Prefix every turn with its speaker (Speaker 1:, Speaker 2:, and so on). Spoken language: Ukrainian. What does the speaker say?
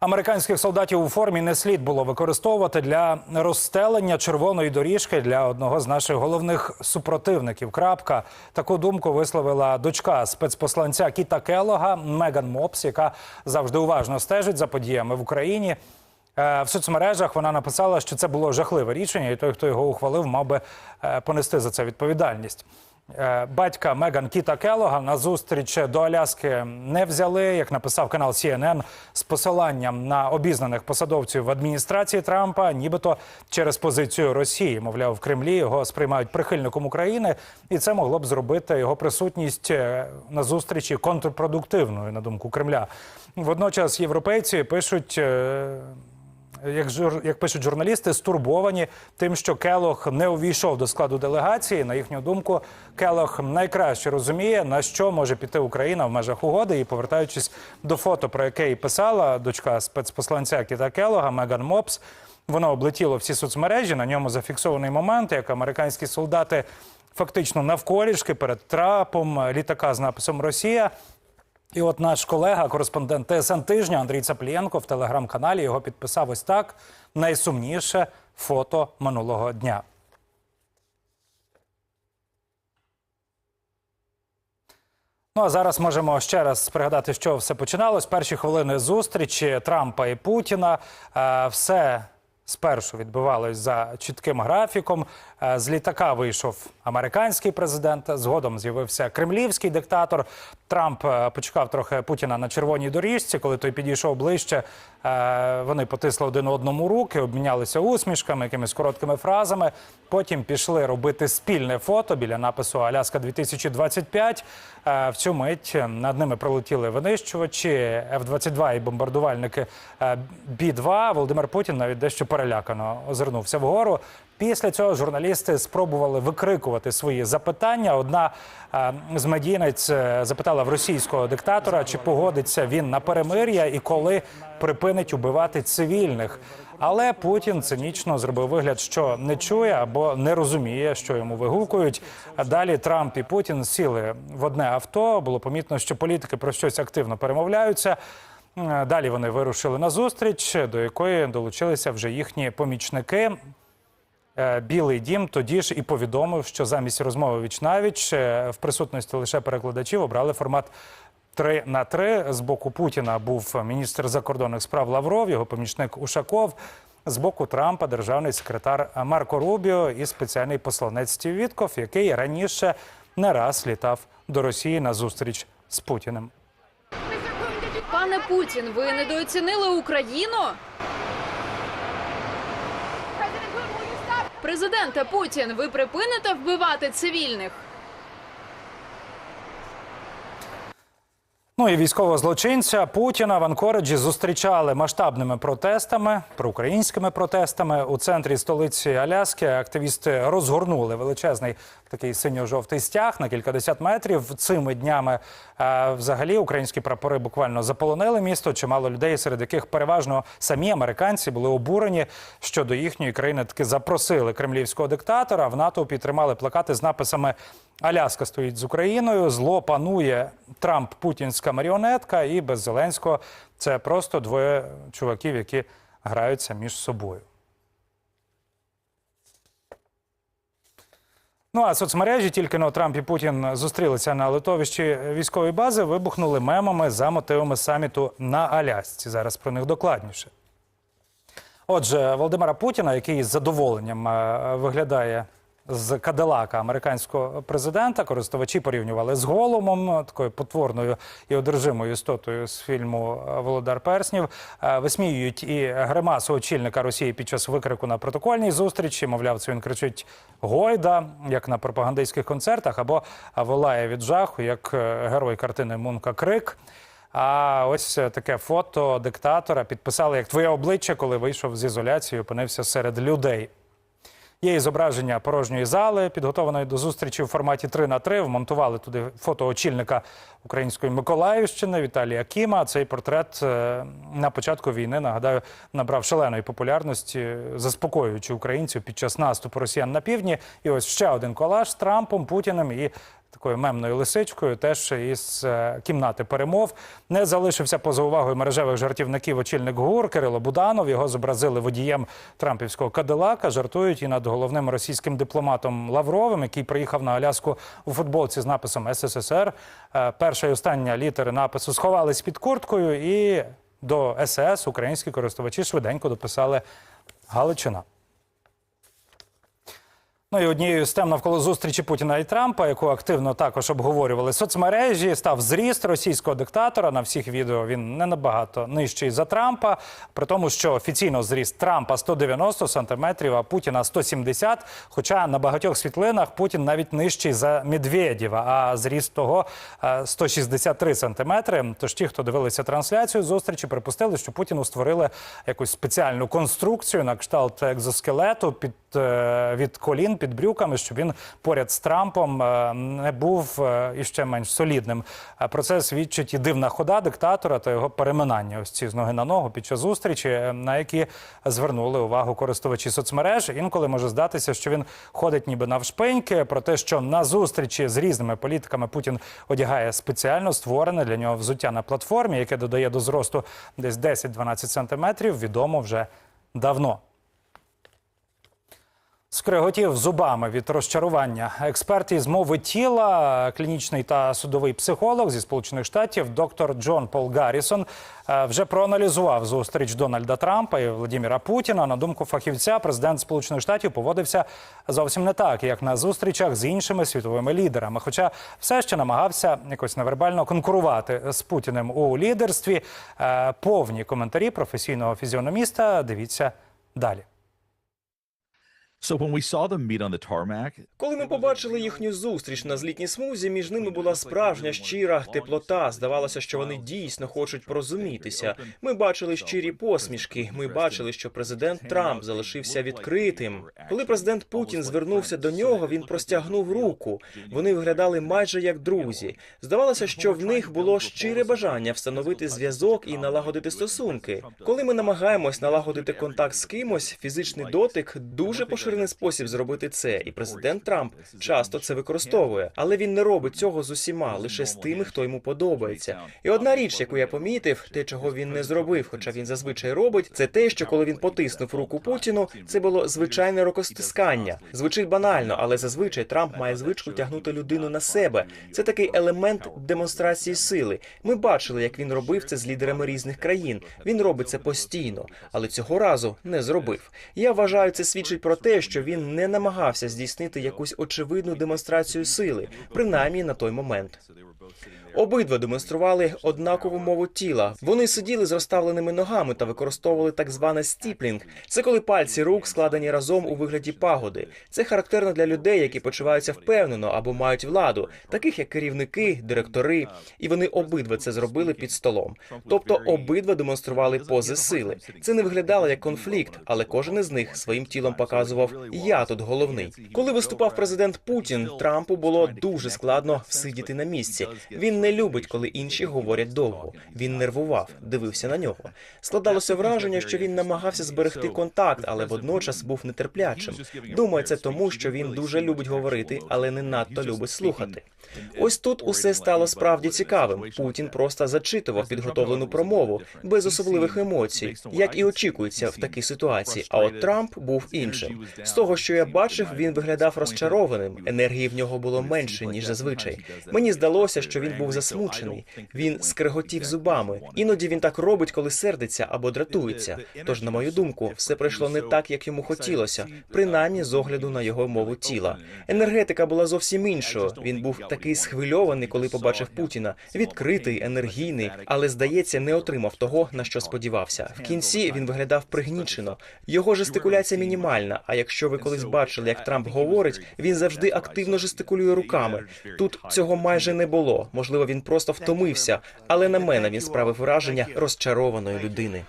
Speaker 1: Американських солдатів у формі не слід було використовувати для розстелення червоної доріжки для одного з наших головних супротивників. Крапка таку думку висловила дочка спецпосланця Кіта Келога Меган Мопс, яка завжди уважно стежить за подіями в Україні. Е, В соцмережах вона написала, що це було жахливе рішення, і той, хто його ухвалив, мав би е, понести за це відповідальність. Е, Батька Меган Кіта Келога на зустріч до Аляски не взяли, як написав канал CNN, з посиланням на обізнаних посадовців в адміністрації Трампа, нібито через позицію Росії. Мовляв, в Кремлі його сприймають прихильником України, і це могло б зробити його присутність е, на зустрічі контрпродуктивною, на думку Кремля. Водночас європейці пишуть. Як жур, як пишуть журналісти, стурбовані тим, що Келох не увійшов до складу делегації. На їхню думку, Келох найкраще розуміє, на що може піти Україна в межах угоди. І повертаючись до фото, про яке і писала дочка спецпосланця Кіта Келога Меган Мопс. Воно облетіло всі соцмережі. На ньому зафіксований момент, як американські солдати фактично навколішки перед трапом літака з написом Росія. І от наш колега, кореспондент ТСН тижня Андрій Цаплієнко в телеграм-каналі його підписав ось так: найсумніше фото минулого дня. Ну а зараз можемо ще раз пригадати, що все починалось. Перші хвилини зустрічі Трампа і Путіна. Е, Все спершу відбувалось за чітким графіком. Е, З літака вийшов американський президент. Згодом з'явився кремлівський диктатор. Трамп е, почекав трохи Путіна на червоній доріжці. Коли той підійшов ближче, е, вони потисли один одному руки, обмінялися усмішками, якимись короткими фразами. Потім пішли робити спільне фото біля напису Аляска 2025 Е, В цю мить над ними пролетіли винищувачі F-22 і бомбардувальники е, Бі-2. Володимир Путін навіть дещо перелякано озирнувся вгору. Після цього журналісти спробували викрикувати свої запитання. Одна е, з медійниць е, запитала в російського диктатора, чи погодиться він на перемир'я і коли припинить убивати цивільних. Але Путін цинічно зробив вигляд, що не чує або не розуміє, що йому вигукують. Далі Трамп і Путін сіли в одне авто. Було помітно, що політики про щось активно перемовляються. Е, Далі вони вирушили на зустріч, до якої долучилися вже їхні помічники. Е, Білий дім тоді ж і повідомив, що замість розмови віч навіч е, в присутності лише перекладачів обрали формат 3 на 3. З боку Путіна був міністр закордонних справ Лавров, його помічник Ушаков. З боку Трампа державний секретар Марко Рубіо і спеціальний посланець Стів Вітков, який раніше не раз літав до Росії на зустріч з Путіним.
Speaker 2: Пане Путін, ви недооцінили Україну? Президенте Путін, ви припините вбивати цивільних?
Speaker 1: Ну і військового злочинця Путіна в Анкориджі зустрічали масштабними протестами, проукраїнськими протестами у центрі столиці Аляски. Активісти розгорнули величезний такий синьо-жовтий стяг на кількадесят метрів. Цими днями е, взагалі українські прапори буквально заполонили місто. Чимало людей, серед яких переважно самі американці були обурені, що до їхньої країни таки запросили кремлівського диктатора. В натовпі тримали плакати з написами Аляска стоїть з Україною, зло панує Трамп путінська маріонетка, і без Зеленського це просто двоє чуваків, які граються між собою. Ну а соцмережі тільки на Трамп і Путін зустрілися на литовищі військової бази, вибухнули мемами за мотивами саміту на Алясці. Зараз про них докладніше. Отже, Володимира Путіна, який з задоволенням е, виглядає з кадилака американського президента, користувачі порівнювали з голумом, такою потворною і одержимою істотою з фільму е, Володар Перснів. Е, Висміюють і гримасу очільника Росії під час викрику на протокольній зустрічі. Мовляв, це він кричить Гойда, як на пропагандистських концертах, або волає від жаху, як е, герой картини Мунка Крик. А ось таке фото диктатора підписали як твоє обличчя, коли вийшов з ізоляції, опинився серед людей. Є і зображення порожньої зали, підготованої до зустрічі в форматі 3 на 3 Вмонтували туди фото очільника української Миколаївщини Віталія Кіма. Цей портрет е, на початку війни, нагадаю, набрав шаленої популярності, заспокоюючи українців під час наступу росіян на півдні. І ось ще один колаж з Трампом, Путіним і такою мемною лисичкою, теж із е, кімнати перемов. Не залишився поза увагою мережевих жартівників очільник ГУР Кирило Буданов. Його зобразили водієм трампівського Кадилака. Жартують і над головним російським дипломатом Лавровим, який приїхав на Аляску у футболці з написом СССР. Е, Перша і остання літери напису сховались під курткою, і до СС українські користувачі швиденько дописали Галичина. Ну і однією з тем навколо зустрічі Путіна і Трампа, яку активно також обговорювали соцмережі, став зріст російського диктатора. На всіх відео він не набагато нижчий за Трампа. При тому, що офіційно зріст Трампа 190 сантиметрів, а Путіна 170. Хоча на багатьох світлинах Путін навіть нижчий за Медведєва, а зріст того е, 163 сантиметри. Тож ті, хто дивилися трансляцію зустрічі, припустили, що Путіну створили якусь спеціальну конструкцію на кшталт екзоскелету під е, від колін під брюками, щоб він поряд з Трампом е, не був е, іще менш солідним. Е, Про це свідчить і дивна хода диктатора та його переминання ось ці з ноги на ногу під час зустрічі, на які звернули увагу користувачі соцмереж. Інколи може здатися, що він ходить ніби навшпиньки. Про те, що на зустрічі з різними політиками Путін одягає спеціально створене для нього взуття на платформі, яке додає до зросту десь 10-12 сантиметрів, відомо вже давно. Скриготів зубами від розчарування. Експерт із мови тіла, клінічний та судовий психолог зі сполучених штатів, доктор Джон Пол Гаррісон, е, вже проаналізував зустріч Дональда Трампа і Владіміра Путіна. На думку фахівця, президент Сполучених Штатів поводився зовсім не так, як на зустрічах з іншими світовими лідерами. Хоча все ще намагався якось невербально конкурувати з Путіним у лідерстві. Е, Повні коментарі професійного фізіономіста. Дивіться далі.
Speaker 3: Коли ми побачили їхню зустріч на злітній смузі, між ними була справжня щира теплота. Здавалося, що вони дійсно хочуть порозумітися. Ми бачили щирі посмішки. Ми бачили, що президент Трамп залишився відкритим. Коли президент Путін звернувся до нього, він простягнув руку. Вони виглядали майже як друзі. Здавалося, що в них було щире бажання встановити зв'язок і налагодити стосунки. Коли ми намагаємось налагодити контакт з кимось, фізичний дотик дуже поширений спосіб зробити це, і президент Трамп часто це використовує, але він не робить цього з усіма, лише з тими, хто йому подобається. І одна річ, яку я помітив, те, чого він не зробив, хоча він зазвичай робить, це те, що коли він потиснув руку Путіну, це було звичайне рукостискання. Звучить банально, але зазвичай Трамп має звичку тягнути людину на себе. Це такий елемент демонстрації сили. Ми бачили, як він робив це з лідерами різних країн. Він робить це постійно, але цього разу не зробив. Я вважаю, це свідчить про те, що він не намагався здійснити якусь очевидну демонстрацію сили, принаймні на той момент. Обидва демонстрували однакову мову тіла. Вони сиділи з розставленими ногами та використовували так зване стіплінг. Це коли пальці рук складені разом у вигляді пагоди. Це характерно для людей, які почуваються впевнено або мають владу, таких як керівники, директори. І вони обидва це зробили під столом. Тобто обидва демонстрували пози сили. Це не виглядало як конфлікт, але кожен із них своїм тілом показував Я тут головний. Коли виступав президент Путін, Трампу було дуже складно всидіти на місці. Він не любить, коли інші говорять довго. Він нервував, дивився на нього. Складалося враження, що він намагався зберегти контакт, але водночас був нетерплячим. Думаю, це тому, що він дуже любить говорити, але не надто любить слухати. Ось тут усе стало справді цікавим. Путін просто зачитував підготовлену промову без особливих емоцій, як і очікується в такій ситуації. А от Трамп був іншим. З того, що я бачив, він виглядав розчарованим. Енергії в нього було менше ніж зазвичай. Мені здалося, що він був засмучений. Він скреготів зубами. Іноді він так робить, коли сердиться або дратується. Тож, на мою думку, все пройшло не так, як йому хотілося, принаймні з огляду на його мову тіла. Енергетика була зовсім іншою. Він був такий схвильований, коли побачив Путіна. Відкритий, енергійний, але здається, не отримав того, на що сподівався. В кінці він виглядав пригнічено. Його жестикуляція мінімальна. А якщо ви колись бачили, як Трамп говорить, він завжди активно жестикулює руками. Тут цього майже не було. Можливо, він просто втомився, але на мене він справив враження розчарованої людини.